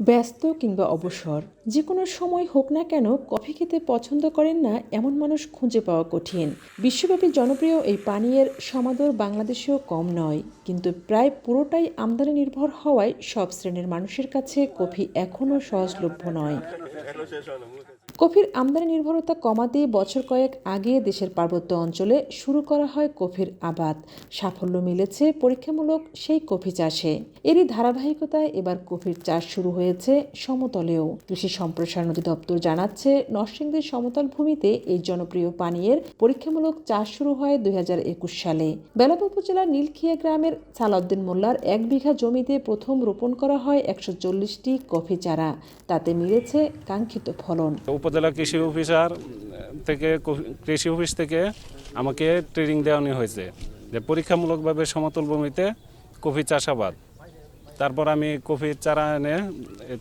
ব্যস্ত কিংবা অবসর, যে কোনো সময় হোক না কেন কফি খেতে পছন্দ করেন না এমন মানুষ খুঁজে পাওয়া কঠিন। বিশ্বব্যাপী জনপ্রিয় এই পানীয়ের সমাদর বাংলাদেশেও কম নয়, কিন্তু প্রায় পুরোটাই আমদানি নির্ভর হওয়ায় সব শ্রেণির মানুষের কাছে কফি এখনও সহজলভ্য নয়। কফির আমদানি নির্ভরতা কমাতে বছর কয়েক আগে দেশের পার্বত্য অঞ্চলে শুরু করা হয় কফির আবাদ। সাফল্য মিলেছে পরীক্ষামূলক সেই কফি চাষে। এরই ধারাবাহিকতায় এবার কফির চাষ শুরু হয়েছে সমতলেও। কৃষি সম্প্রসারণ অধিদপ্তর জানাচ্ছে, নরসিংদীর সমতল ভূমিতে এই জনপ্রিয় পানীয়ের পরীক্ষামূলক চাষ শুরু হয় দুই হাজার একুশ সালে। বেলাব উপজেলার নীলখিয়া গ্রামের সালাউদ্দিন মোল্লার এক বিঘা জমিতে প্রথম রোপণ করা হয় একশো কফি চারা। তাতে মিলেছে কাঙ্ক্ষিত ফলন। উপজেলা কৃষি অফিসার থেকে, কৃষি অফিস থেকে আমাকে ট্রেনিং দেওয়ানো হয়েছে যে পরীক্ষামূলকভাবে সমতল ভূমিতে কফি চাষাবাদ। তারপর আমি কফির চারা এনে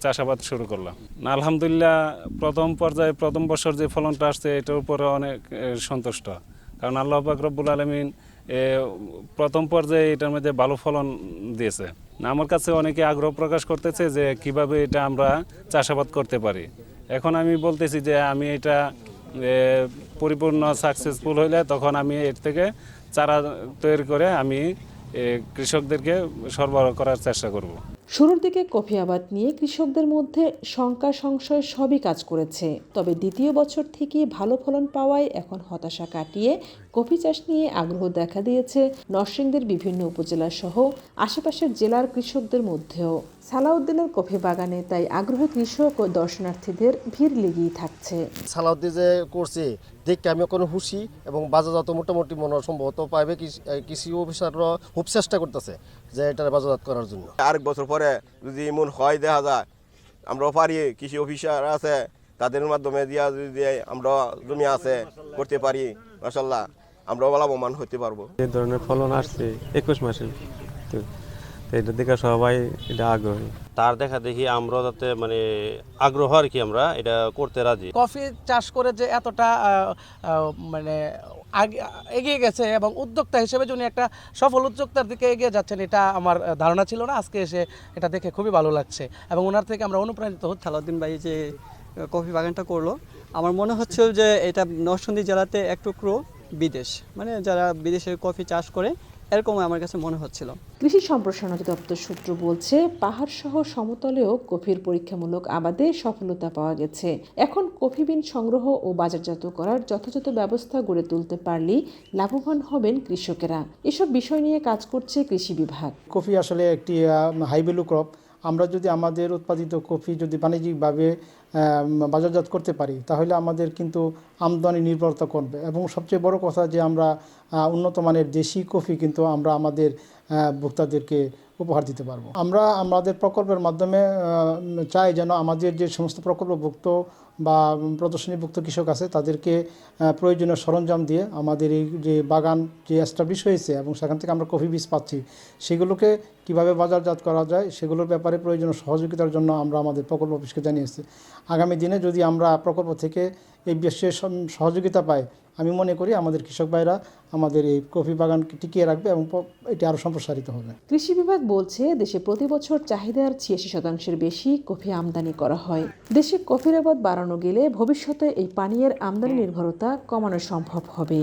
চাষাবাদ শুরু করলাম। আলহামদুলিল্লাহ প্রথম পর্যায়ে, প্রথম বছর যে ফলনটা আসছে, এটার উপরে অনেক সন্তুষ্ট। কারণ আল্লাহ রব্বুল আলমিন প্রথম পর্যায়ে এটার মধ্যে ভালো ফলন দিয়েছে। আমার কাছে অনেকে আগ্রহ প্রকাশ করতেছে যে কীভাবে এটা আমরা চাষাবাদ করতে পারি। এখন আমি বলতেছি যে আমি এটা পরিপূর্ণ সাকসেসফুল হইলে তখন আমি এর থেকে চারা তৈরি করে আমি কৃষকদেরকে সরবরাহ করার চেষ্টা করব। শুরুর দিকে কফি আবাদ নিয়ে কৃষকদের মধ্যে শঙ্কা সংশয় সবই কাজ করেছে। তবে দ্বিতীয় বছর থেকে ভালো ফলন পাওয়ায় এখন হতাশা কাটিয়ে কফি চাষ নিয়ে আগ্রহ দেখা দিয়েছে নরসিংদীর বিভিন্ন উপজেলা সহ আশেপাশের জেলার কৃষকদের মধ্যেও। সালাউদ্দিনের কফি বাগানে তাই আগ্রহী কৃষক ও দর্শনার্থীদের ভিড় লেগেই থাকছে। সালাউদ্দিন যে করছে দেখতে আমি কোনো খুশি এবং বাজারজাত মোটামুটি মনে সম্ভবত পাইবে কৃষি- কৃষি অফিসাররা খুব চেষ্টা করতেছে যে এটা বাজারজাত করার জন্য। আরেক বছর পরে যদি এমন হয় দেখা যায় আমরাও পারি কৃষি অফিসার আছে তাদের মাধ্যমে দিয়া যদি আমরা জমি আছে করতে পারি মাসাল্লাহ আমরাও লাভবান হতে পারব। যে ধরনের ফলন আসছে একুশ মাসে। এটা দেখে সবাই এটা আগ্রহী। তার দেখা দেখি আমরা যাতে মানে আগ্রহ আর কি আমরা এটা করতে রাজি। কফি চাষ করে যে এতটা মানে আগে এগিয়ে গেছে এবং উদ্যোক্তা হিসেবে যিনি একটা সফল উদ্যোক্তার দিকে এগিয়ে যাচ্ছেন এটা আমার ধারণা ছিল না। আজকে এসে এটা দেখে খুবই ভালো লাগছে এবং ওনার থেকে আমরা অনুপ্রাণিত হচ্ছি। সালাউদ্দিন ভাই যে কফি বাগানটা করল আমার মনে হচ্ছে যে এটা নরসিংদী জেলাতে এক টুকরো বিদেশ। মানে যারা বিদেশে কফি চাষ করে এরকম আমার কাছে মনে হচ্ছিল। কৃষি সম্প্রসারণ অধিদপ্তর সূত্র বলছে পাহাড় সহ সমতলেও কফির পরীক্ষামূলক আবাদে সফলতা পাওয়া গেছে। এখন কফি বিন সংগ্রহ ও বাজারজাত করার যথাযথ ব্যবস্থা গড়ে তুলতে পারলেই লাভবান হবেন কৃষকেরা। এসব বিষয় নিয়ে কাজ করছে কৃষি বিভাগ। কফি আসলে একটি হাই ভ্যালু ক্রপ আমরা যদি আমাদের উৎপাদিত কফি যদি বাণিজ্যিকভাবে বাজারজাত করতে পারি, তাহলে আমাদের কিন্তু আমদানি নির্ভরতা কমবে। এবং সবচেয়ে বড় কথা যে আমরা উন্নত মানের দেশি কফি কিন্তু আমরা আমাদের ভোক্তাদেরকে উপহার দিতে পারব। আমরা আমাদের প্রকল্পের মাধ্যমে চাই যেন আমাদের যে সমস্ত প্রকল্পভুক্ত বা প্রদর্শনীভুক্ত কৃষক আছে, তাদেরকে প্রয়োজনীয় সরঞ্জাম দিয়ে আমাদের এই যে বাগান যে এস্টাবলিশ হয়েছে এবং সেখান থেকে আমরা কফি বীজ পাচ্ছি, সেগুলোকে কীভাবে বাজারজাত করা যায়, সেগুলোর ব্যাপারে প্রয়োজনীয় সহযোগিতার জন্য আমরা আমাদের প্রকল্প অফিসকে জানিয়েছি। আগামী দিনে যদি আমরা প্রকল্প থেকে এই বিশ্বের সহযোগিতা পাই, আমি মনে করি আমাদের কৃষক ভাইরা আমাদের এই কফি বাগানকে টিকিয়ে রাখবে এবং এটি আরও সম্প্রসারিত হবে। কৃষি বিভাগ বলছে, দেশে প্রতি বছর চাহিদার ছিয়াশি শতাংশের বেশি কফি আমদানি করা হয়। দেশে কফির আবাদ বাড়ানো গেলে ভবিষ্যতে এই পানীয়ের আমদানি নির্ভরতা কমানো সম্ভব হবে।